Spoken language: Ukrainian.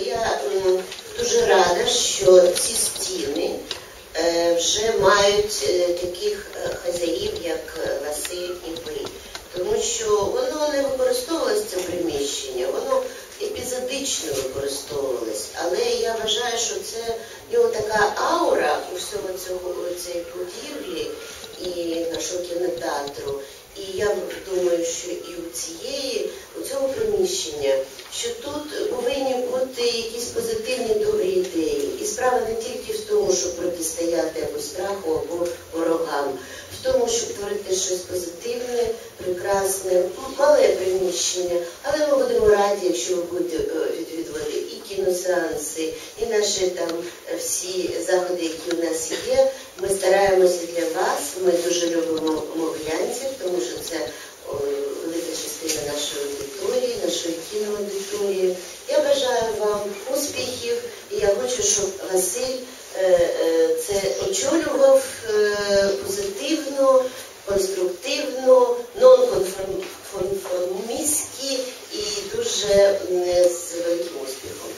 Я дуже рада, що ці стіни е, вже мають е, таких е, хазяїв, як Василь і ви. Тому що воно не використовувалось це приміщення, воно епізодично використовувалось. Але я вважаю, що це в така аура у всього цього цієї будівлі і нашого кінотеатру. І я думаю, що і у цієї, у цього приміщення, що тут якісь позитивні добрі ідеї. І справа не тільки в тому, щоб протистояти або страху, або ворогам, в тому, щоб творити щось позитивне, прекрасне, мале приміщення. Але ми будемо раді, якщо ви будете е, відвідувати і кіносеанси, і наші там е, всі заходи, які у нас є. Ми стараємося для вас. Ми дуже любимо мовлянців, тому що це вдалося, щоб Василь е, е, це очолював е, позитивно, конструктивно, нонконформістськи і дуже з великим успіхом.